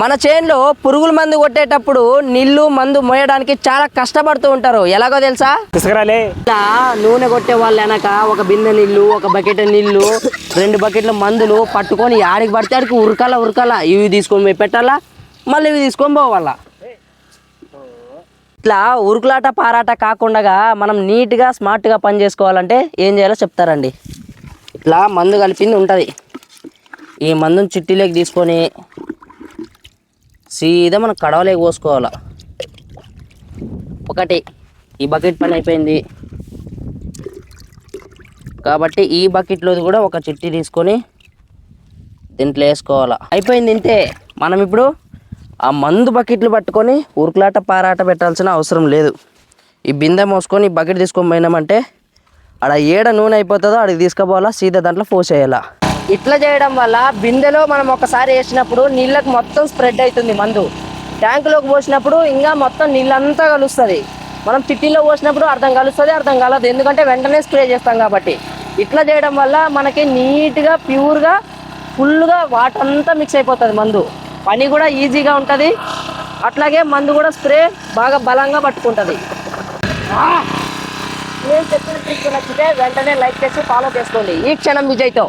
మన చేనులో పురుగుల మందు కొట్టేటప్పుడు నీళ్ళు మందు మోయడానికి చాలా కష్టపడుతూ ఉంటారు. ఎలాగో తెలుసా? తీసుకురాలే. ఇలా నూనె కొట్టే వాళ్ళు వెనక ఒక బిందె నీళ్ళు ఒక బకెట్ నీళ్ళు రెండు బకెట్ల మందులు పట్టుకొని ఆడికి పడితే ఆడికి ఉరకాల ఉరకాల. ఇవి తీసుకొని పోయి పెట్టాలా? మళ్ళీ ఇవి తీసుకొని పోవాలా? ఇట్లా ఉరుకులాట పారాట కాకుండా మనం నీట్గా స్మార్ట్గా పని చేసుకోవాలంటే ఏం చేయాలో చెప్తారండి. ఇట్లా మందు కలిపింది ఉంటుంది. ఈ మందుని చిట్టీలోకి తీసుకొని సీదా మనం కడవలే పోసుకోవాలా ఒకటి ఈ బకెట్ పని అయిపోయింది. కాబట్టి ఈ బకెట్లోది కూడా ఒక చిట్టి తీసుకొని దీంట్లో వేసుకోవాలా. అయిపోయింది ఇంతే. మనం ఇప్పుడు ఆ మందు బకెట్లు పట్టుకొని ఉరుకులాట పారాట పెట్టాల్సిన అవసరం లేదు. ఈ బిందె మోసుకొని ఈ బకెట్ తీసుకొని పోయినామంటే ఆడ ఏడ నూనె అయిపోతుందో అడిగి తీసుకుపోవాలా సీదా దాంట్లో పోసేయాలా. ఇట్లా చేయడం వల్ల బిందెలో మనం ఒకసారి వేసినప్పుడు నీళ్ళకి మొత్తం స్ప్రెడ్ అవుతుంది మందు. ట్యాంకులోకి పోసినప్పుడు ఇంకా మొత్తం నీళ్ళంతా కలుస్తుంది. మనం చిట్టీలో పోసినప్పుడు అర్థం కలుస్తుంది అర్థం కలదు. ఎందుకంటే వెంటనే స్ప్రే చేస్తాం కాబట్టి. ఇట్లా చేయడం వల్ల మనకి నీట్గా ప్యూర్గా ఫుల్గా వాటర్ అంతా మిక్స్ అయిపోతుంది మందు. పని కూడా ఈజీగా ఉంటుంది. అట్లాగే మందు కూడా స్ప్రే బాగా బలంగా పట్టుకుంటుంది. నేను చెప్పిన ట్రిక్ నచ్చితే వెంటనే లైక్ చేసి ఫాలో చేసుకోండి. ఈ క్షణం విజయ్తో.